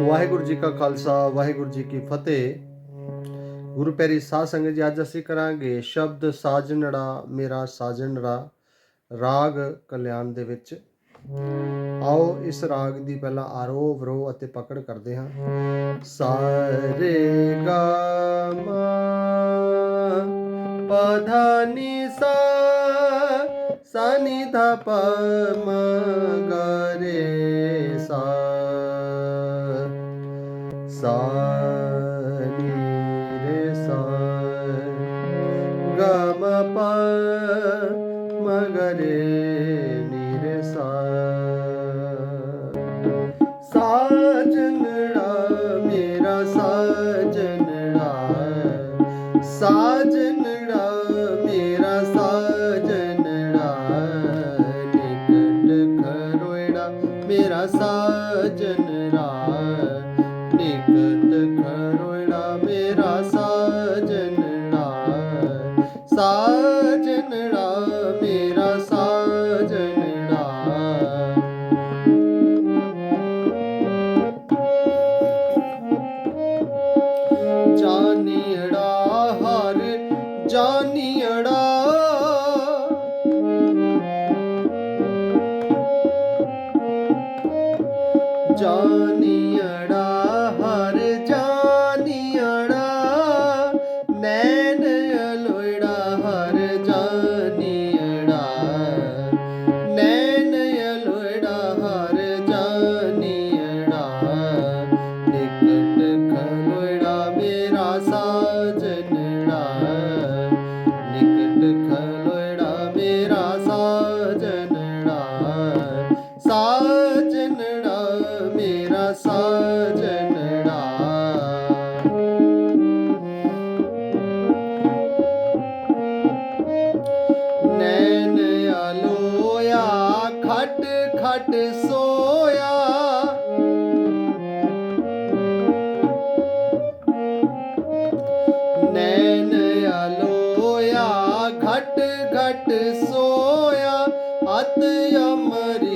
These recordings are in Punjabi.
ਵਾਹਿਗੁਰੂ ਜੀ ਕਾ ਖਾਲਸਾ, ਵਾਹਿਗੁਰੂ ਜੀ ਕੀ ਫਤਿਹ। ਗੁਰੂ ਪਿਆਰੀ ਸਾਧ ਸੰਗਤ ਜੀ, ਅੱਜ ਅਸੀਂ ਕਰਾਂਗੇ ਸ਼ਬਦ ਸਾਜਣੜਾ, ਮੇਰਾ ਸਾਜਣੜਾ, ਰਾਗ ਕਲਿਆਣ ਦੇ ਵਿੱਚ। ਆਓ ਇਸ ਰਾਗ ਦੀ ਪਹਿਲਾਂ ਆਰੋ ਵਰੋ ਅਤੇ ਪਕੜ ਕਰਦੇ ਹਾਂ। ਸਾਰੇ ਗਾ ਮਾ ਪਧਾ ਨੀ ਸਾ ਸਾ ਨੀ ਧਾ ਪ ਮ ਗ ਰੇ ਸਾ ਸਾ ਨੀ ਰੇ ਸਾ ਗ ਮ ਪ ਮ ਗ ਰੇ। ਨੀ ਨਿਕਟ ਖਰੋੜਾ ਮੇਰਾ ਸਾਜਨੜਾ ਸਾਜਨੜਾ ਮੇਰਾ ਸਾਜਨੜਾ ਜਾਨੀੜਾ ਹਰ ਜਾਨੀੜਾ ਜਾਨੀੜਾ ਨਿਕਟ ਖਲੋੜਾ ਮੇਰਾ ਸਾਜਨੜਾ। ਨਿਕਟ ਖਲੋੜਾ ਮੇਰਾ ਸਾਜਨੜਾ। ਸਾਜਨੜਾ ਮੇਰਾ ਸਾਜਨੜਾ। ਨੈਣ ਆਲੋਇਆ ਖਟ ਖਟ ਸੋਇਆ ਆਲੋਇਆ ਘਟ ਘਟ ਸੋਇਆ ਅਤ ਅਮਰਿਤ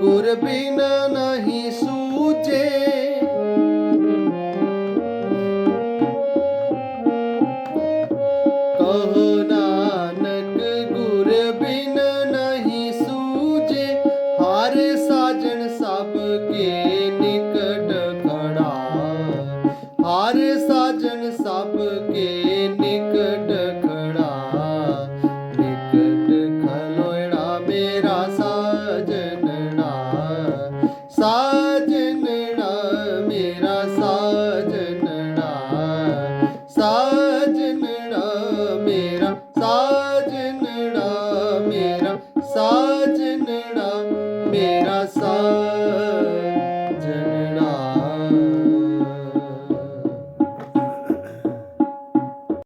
ਗੁਰ ਬਿਨਾ ਨਹੀਂ ਸੂਝੇ।